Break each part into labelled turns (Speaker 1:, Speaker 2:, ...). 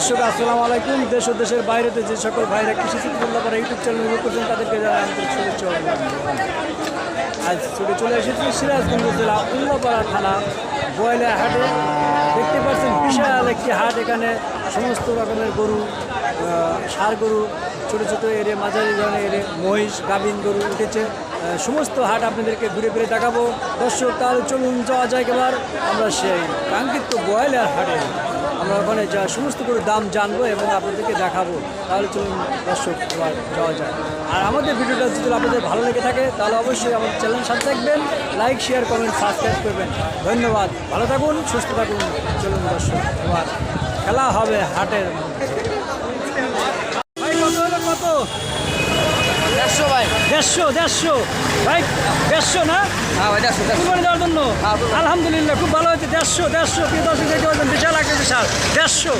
Speaker 1: দর্শক, আসসালামু আলাইকুম। দেশ ও দেশের বাইরেতে যে সকল ভাইরা কৃষি চিত্রুল্লাহ করা ইউটিউব চ্যানেল করছেন তাদেরকে জানাই আন্তরিক শুভেচ্ছা। আজ ছুটে চলে এসেছি সিরাজগঞ্জ জেলা উল্লাপাড়া থানা বয়লা হাটে। দেখতে পাচ্ছেন বিশাল একটি হাট, এখানে সমস্ত রকমের গরু ষাঁড় গরু, ছোটো ছোটো এরে, মাঝারি ধরনের এরে, মহিষ, গাভিন গরু উঠেছে। সমস্ত হাট আপনাদেরকে ঘুরে ফিরে দেখাবো। দর্শক, তাহলে চলুন যাওয়া যায় এবার। আমরা সেই কাঙ্ক্ষিত বয়লার হাটে। আমরা ওখানে যা সমস্ত করে দাম জানব এবং আপনাদেরকে দেখাবো। তাহলে চলুন দর্শক যাওয়া যায় আর আমাদের ভিডিওটা যদি আপনাদের ভালো লেগে থাকে, তাহলে অবশ্যই আমাদের চ্যানেল সাথে থাকবেন, লাইক, শেয়ার, কমেন্ট, সাবস্ক্রাইব করবেন। ধন্যবাদ। ভালো থাকুন, সুস্থ থাকুন। চলুন দর্শক খেলা হবে হাটের কত হলো কত
Speaker 2: দেড়শো ভাই
Speaker 1: দেড়শো দেড়শো। ভাই দেড়শো না?
Speaker 2: হ্যাঁ
Speaker 1: কুরবানি দেওয়ার জন্য?
Speaker 2: হ্যাঁ,
Speaker 1: আলহামদুলিল্লাহ খুব ভালো হয়েছে। দেড়শো দেড়শো প্রিয় দর্শক দেখতে পাচ্ছেন বিশাল একটা বিশাল। দেড়শো।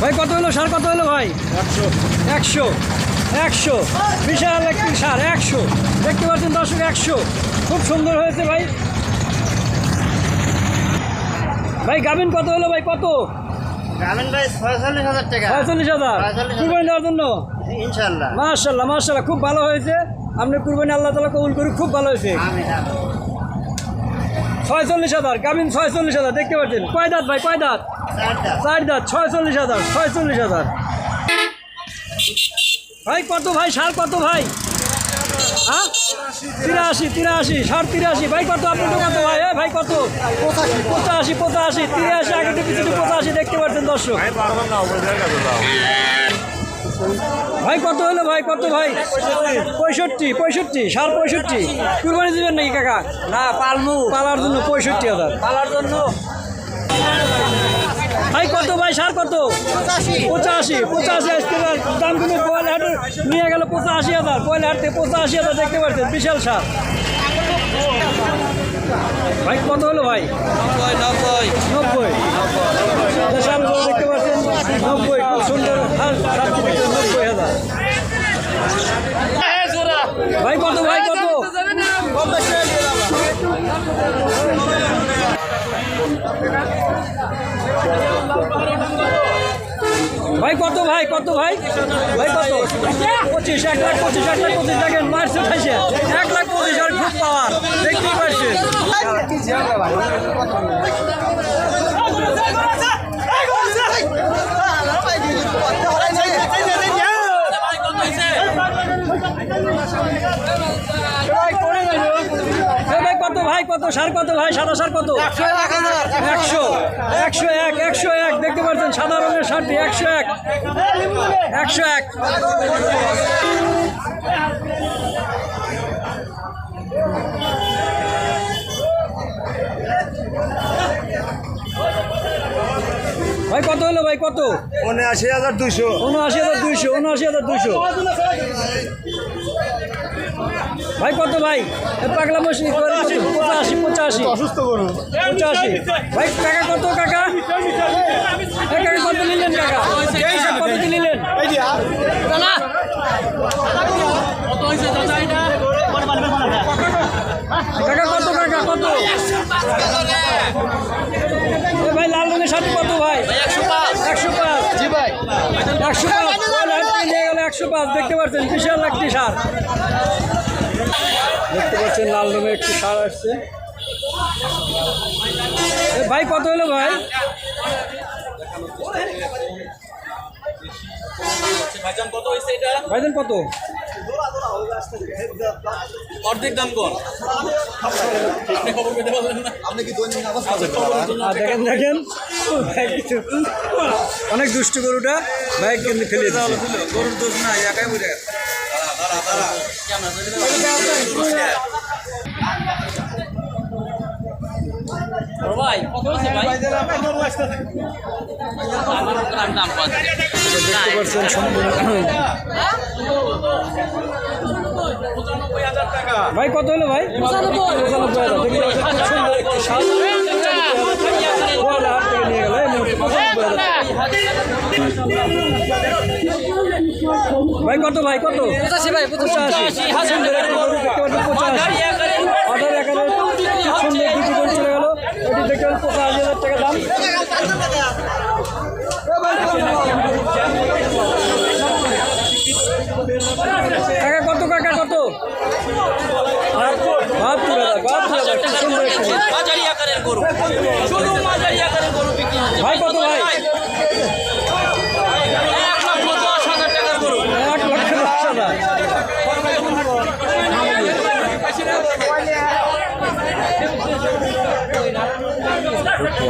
Speaker 1: ভাই কত হলো? সার কত হলো ভাই? একশো। একশো। একশো। বিশাল একটি সার একশো। দেখতে পাচ্ছেন দর্শক একশো। খুব সুন্দর হয়েছে ভাই। ভাই গাভিন কত হলো ভাই? কত?
Speaker 3: গ্রামীণ ভাই ছয়চল্লিশ হাজার টাকা।
Speaker 1: পঁয়তাল্লিশ হাজার।
Speaker 3: 45,000
Speaker 1: কুরবানি দেওয়ার জন্য?
Speaker 3: ইনশাল্লাহ
Speaker 1: মার্শাল্লাহ মার্শাল্লাহ খুব ভালো হয়েছে। আপনি কুরবানি আল্লাহ তালা কবুল করি খুব ভালো হয়েছে। ছয়চল্লিশ হাজার গাভিন ছয়চল্লিশ হাজার দেখতে পাচ্ছেন? কয় দাঁত ভাই কয় দাঁত? চার দাঁত। ছয়চল্লিশ হাজার ছয়চল্লিশ হাজার। ভাই কত ভাই সার কত ভাই? হ্যাঁ? তিরাশি তিরাশি সার তিরাশি। ভাই কত আপনি তো কত ভাই? এ ভাই কত? পঁচাশি। পঁচাশি পঁচাশি তিরাশি আগে পিছনে পঁচাশি দেখতে পাচ্ছেন দর্শক। ভাই কত হলো ভাই কত ভাই? পঁয়ষট্টি পঁয়ষট্টি সার পঁয়ষট্টি। কুরবানি দিবেন নাকি কাকা?
Speaker 2: না পালমু।
Speaker 1: পালার জন্য পঁয়ষট্টি হাজার।
Speaker 2: পালার জন্য।
Speaker 1: ভাই কত ভাই সার কত? পঁচাশি। পঁচাশি আজকে দাম কিন্তু পয়লা হাটে নিয়ে গেল পঁচাশি হাজার। পয়লা হাট থেকে পঁচাশি হাজার দেখতে পাচ্ছেন বিশাল সার। ভাই কত হলো ভাই?
Speaker 2: নব্বই নব্বই।
Speaker 1: নব্বই। দেখতে পাচ্ছেন নব্বই সুন্দর ভাই, কত ভাই কত? ভাই কত ভাই কত, ভাই? ভাই, কত? পঁচিশ, এক লাখ পঁচিশ, এক লাখ পঁচিশ, দেখেন মার্চে খাইছে এক লাখ পঁচিশ আর খুব পাওয়ার, দেখতেই পাচ্ছেন ভাই কত ভাই কত সার কত ভাই সাদা সার কত একশো একশো এক একশো এক দেখতে পাচ্ছেন সাদা রঙের শার্টটি একশো এক একশো এক ভাই কত হলো ভাই? কত?
Speaker 3: উনআশি হাজার দুশো
Speaker 1: উনআশি হাজার দুইশো উনআশি হাজার দুইশো। ভাই কত ভাই? পাগলা মশি পঁচাশি পঁচাশি।
Speaker 3: অসুস্থ করুন
Speaker 1: পঁচাশি। ভাই কাকা কত কাকা? কাকা কত নিলেন কাকা? কত কি নিলেন? কাকা? কত কাকা কত? ভাই লাল রঙের শাড়ি কত ভাই? একশো পাঁচ। একশো পাঁচ। জি ভাই একশো পাঁচ একশো পাঁচ। দেখতে পাচ্ছেন বিশাল একটি সার। দেখতে পাচ্ছেন লাল রঙের একটি সার আসছে। এ ভাই কত হলো ভাই?
Speaker 2: ভাইজান কত অর্ধেক দাম
Speaker 1: আর দেখেন দেখেন। অনেক দুষ্ট গরুটা। বাইক কিন্তু ফেলে
Speaker 2: গরুর দোষ না একাই বুঝে ভাই কত ভাই আমার
Speaker 1: দেখতে পাচ্ছেন ভাই কত হলো ভাই পঁচানব্বই হাজার দেখতে পাচ্ছেন খুব সুন্দর একটি ভাই কত ভাই কত?
Speaker 2: পঁচাশি ভাই
Speaker 1: পঁচাশি। হাজার টাকা দাম। কত কাকা ভাই কত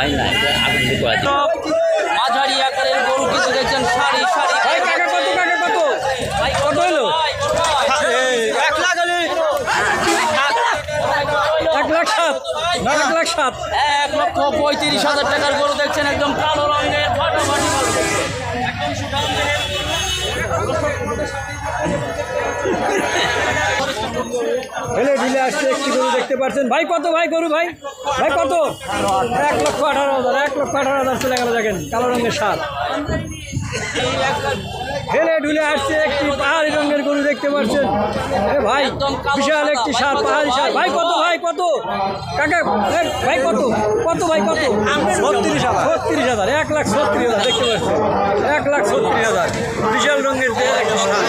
Speaker 4: হয় না দিয়ে করা মাঝারি আকারের গরু কিছু দেখছেন সারি সারি।
Speaker 1: ভাই কাকা কত কাকা কত?
Speaker 4: ভাই
Speaker 1: কত হলো?
Speaker 3: এক লাখ হলে।
Speaker 1: এক লাখ সাত এক লাখ সাত।
Speaker 4: এক লক্ষ পঁয়ত্রিশ হাজার টাকার গরু দেখছেন একদম কালো রঙের।
Speaker 1: ঢেলে ঢিলে আসছে একটি গরু দেখতে পাচ্ছেন ভাই, কত ভাই গরু, ভাই? ভাই, কত? এক লক্ষ আঠারো হাজার, এক লক্ষ আঠারো হাজার চলে গেল, দেখেন, কালো রঙের সার। ঢেলে ঢুলে আসছে, একটি পাহাড়ি রঙের গরু দেখতে পাচ্ছেন ভাই, বিশাল একটি সার, পাহাড়ি সার। ভাই, কত ভাই, কত? কাকা ভাই, কত? কত, ভাই, কত? ছত্রিশ হাজার। ছত্রিশ হাজার, এক লাখ ছত্রিশ হাজার, দেখতে পাচ্ছেন। এক লাখ ছত্রিশ হাজার। বিশাল রঙের একটি সার।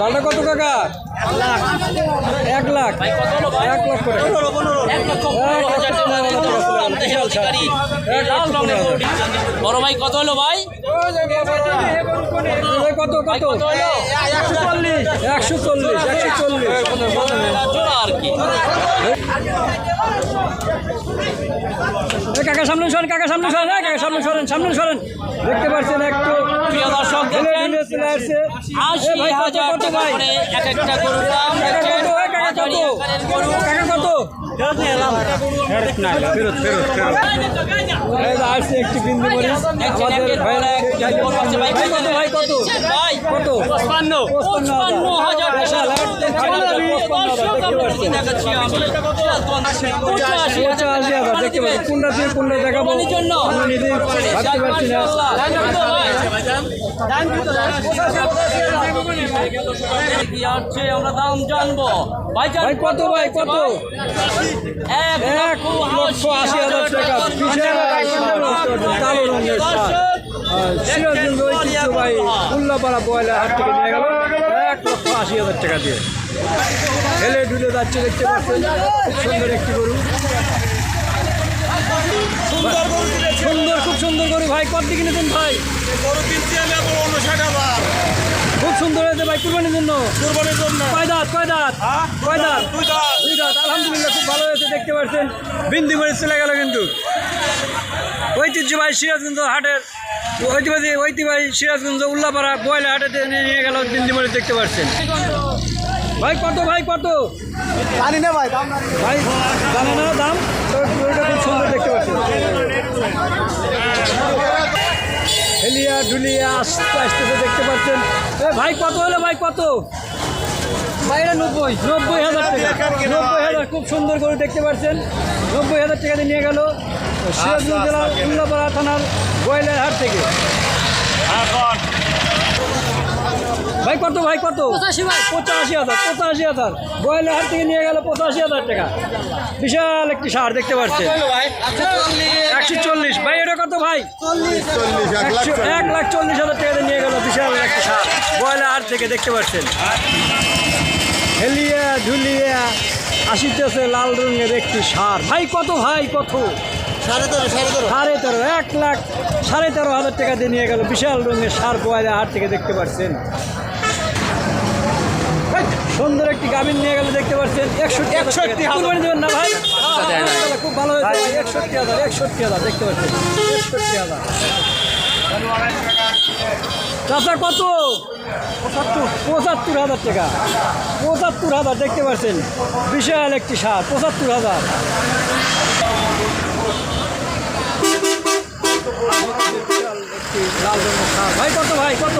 Speaker 1: লালটা কত টাকা এক লাখ। এক
Speaker 4: রঙের গরুটি। বড়। ভাই কত হলো ভাই?
Speaker 1: কত কত একশো চল্লিশ। একশো চল্লিশ। একশো চল্লিশ।
Speaker 4: আর কি।
Speaker 1: কাকা সামনে সরেন কাকা সামনে সরেন কাকা সামনে সরেন সামনে সরেন। দেখতে পাচ্ছেন একটু
Speaker 4: প্রিয় দর্শক
Speaker 1: আসছে
Speaker 4: আশি হাজার টাকা করে এক একটা গরুর দাম দেখছেন
Speaker 1: কত আসছে একটি বিন্দু মরিচ আমাদের
Speaker 4: ভাই
Speaker 1: কত ভাই কত
Speaker 4: পঁচপান্ন পঁচপান্ন হাজার
Speaker 1: দেখতে পাচ্ছি কোনটা থেকে কোনটা দেখাবো নিজেই ভাবতে পারছি না
Speaker 4: আমরা দাম জানব ভাই
Speaker 1: ভাই কত ভাই কত?
Speaker 4: এক
Speaker 1: লক্ষ আশি হাজার টাকা। বিশাল কালো রঙের সার সিরাজগঞ্জ ঐতিহ্যবাহী উল্লাপাড়া বয়লা হাট থেকে নিয়ে গেল। এক লক্ষ আশি হাজার টাকা দিয়ে। হেলে ঢুলে যাচ্ছে দেখতে পাচ্ছেন। খুব সুন্দর একটি গরু। সুন্দর খুব সুন্দর গরু ভাই কত দিকে কিনেছেন ভাই?
Speaker 3: গরু কিনছি আমি হাজার
Speaker 1: খুব সুন্দর হয়েছে ভাই কুরবানির জন্য।
Speaker 3: কোরবানির জন্য
Speaker 1: কয় দাঁত কয় দাঁত? কয় দাঁত?
Speaker 3: দুই দাঁত
Speaker 1: দুই দাঁত আলহামদুলিল্লাহ খুব ভালো হয়েছে দেখতে পাচ্ছেন। বিন্দি মরে চলে গেল কিন্তু। ঐতিহ্যবাহী সিরাজগঞ্জ হাটের ঐতিহ্যবাহী ঐতিহ্যবাহী সিরাজগঞ্জ উল্লাপাড়া বয়লা হাটে নিয়ে গেল বিন্দি মরে দেখতে পাচ্ছেন। ভাই কত ভাই কত?
Speaker 3: জানি না ভাই
Speaker 1: ভাই জানে না দাম? সুন্দর দেখতে পাচ্ছেন হেলিয়া ঢুলিয়া আসতে আসতেছে দেখতে পাচ্ছেন। ভাই, কত হলো ভাই, কত? ভাই নব্বই নব্বই হাজার টাকা। নব্বই হাজার, খুব সুন্দর করে দেখতে পাচ্ছেন। নব্বই হাজার টাকা দিয়ে নিয়ে গেল সিরাজগঞ্জ জেলার উল্লাপাড়া থানার বয়লার হাট থেকে। ভাই কত ভাই কত? পঁচাশি ভাই। পঁচাশি হাজার পঁচাশি হাজার। বয়লার হাট থেকে নিয়ে গেল পঁচাশি হাজার টাকা। বিশাল একটি সার দেখতে পাচ্ছেন একশো চল্লিশ। ভাই এটা কত ভাই? একশো- এক লাখ চল্লিশ হাজার টাকা নিয়ে গেল বিশাল একটি সার। বয়লার হাট থেকে দেখতে পাচ্ছেন। হেলিয়া ঝুলিয়া আসিতেছে লাল রঙের একটি সার। ভাই কত ভাই কত?
Speaker 3: সাড়ে তেরো সাড়ে তেরো।
Speaker 1: সাড়ে তেরো এক লাখ সাড়ে তেরো হাজার টাকা দিয়ে নিয়ে গেল বিশাল রঙের সার বয়লা হাট থেকে দেখতে পাচ্ছেন। সুন্দর একটি গাভিন নিয়ে গেলে দেখতে পাচ্ছেন একষট্টি একষট্টি কুরবানি দেবেন না ভাই? খুব ভালো হয়েছে। একষট্টি হাজার একষট্টি হাজার দেখতে পাচ্ছেন। একষট্টি হাজার। চাষা কত? পঁচাত্তর। পঁচাত্তর হাজার টাকা। পঁচাত্তর হাজার দেখতে পাচ্ছেন। বিশাল একটি সার পঁচাত্তর হাজার একটি লাল রঙের সার ভাই, কত ভাই, কত?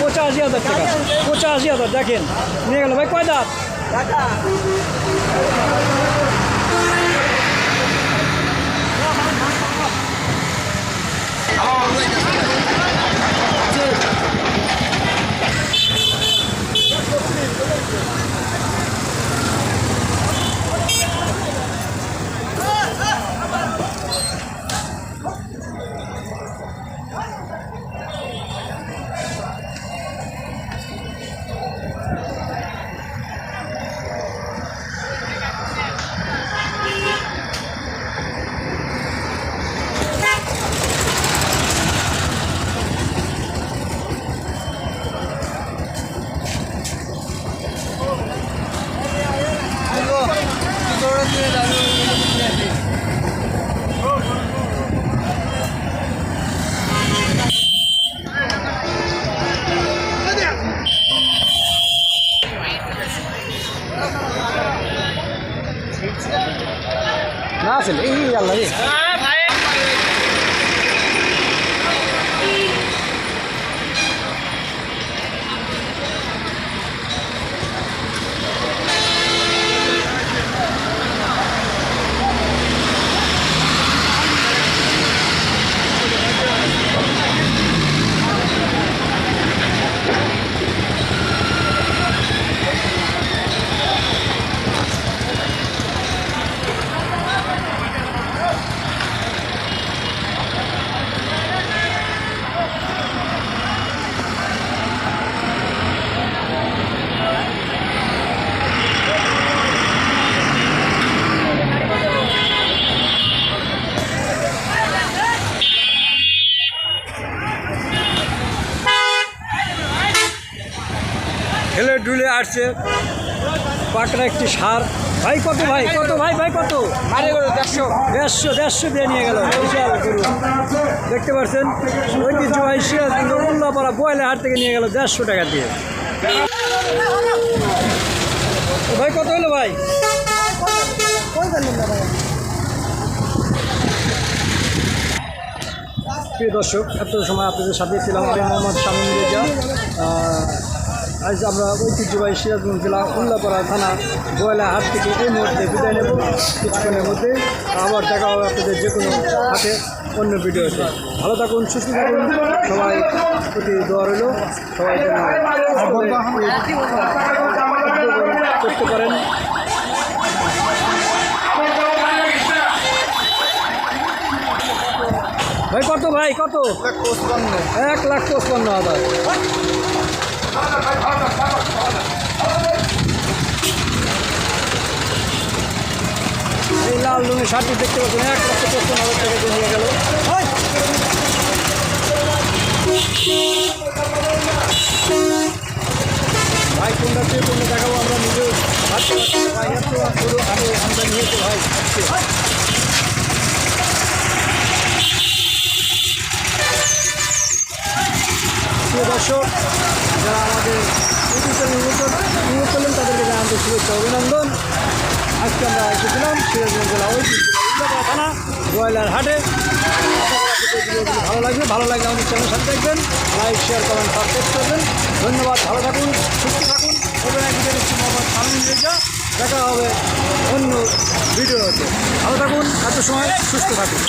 Speaker 1: পঁচাশি হাজার টাকা। পঁচাশি হাজার, দেখেন। নিয়ে গেল ভাই, কয় দাঁত? আসলে এই আল্লাহ আসছে পাকড়া একটি সার। ভাই কত ভাই? কত ভাই ভাই কত? দেড়শো। দেড়শো দেড়শো দিয়ে নিয়ে গেল। বিশাল গরু। দেখতে পাচ্ছেন? ঐতিহ্যবাহী সিরাজ উল্লাপাড়া বয়লা হাট থেকে নিয়ে গেল দেড়শো টাকা দিয়ে। ভাই কত হলো ভাই? প্রিয় দর্শক এত সময় আপনাদের সাথে ছিলাম। আমি মোহাম্মদ শামীম রেজা। আজ আমরা ঐতিহ্যবাহী সিরাজগঞ্জ জেলা উল্লাপাড়া থানা বয়লা হাট থেকে এই মুহূর্তে বিদায় নেব। কিছুক্ষণের মধ্যে আবার দেখা হবে আপনাদের যে কোনো হাতে অন্য ভিডিওতে। ভালো থাকুন, সুস্থ থাকুন, সবাই প্রতি দোয়া রইল। সবাই করতে পারেন ভাই, কত ভাই, কত? এক লাখ পঁচপান্ন হাজার। এই লাল রঙের শার্টটি দেখতে পাচ্ছেন, এক লক্ষ পঁচপান্ন হাজার টাকা নিয়ে গেল। ভাই কোনটা চেয়ে কোনটা দেখাবো আমরা নিজেও আমদানি হয়েছে ভাই প্রিয় দর্শক, যারা আমাদের ইউটিউব চ্যানেল অনুমোদন করলেন তাদেরকে জানাতে শুভেচ্ছা অভিনন্দন। আজকে আমরা এসেছিলাম সিরাজগঞ্জ জেলা থানা, ব্রয়লার হাটে। ভালো লাগবে। ভালো লাগলে আমাদের চ্যানেল সাথে দেখবেন লাইক, শেয়ার, কমেন্ট, সাবস্ক্রাইব করবেন। ধন্যবাদ, ভালো থাকুন, সুস্থ থাকুন। এবং এক ভিডিও মোহাম্মদ সামিন দেখা হবে অন্য ভিডিওতে। ভালো থাকুন, এত সময় সুস্থ থাকুন।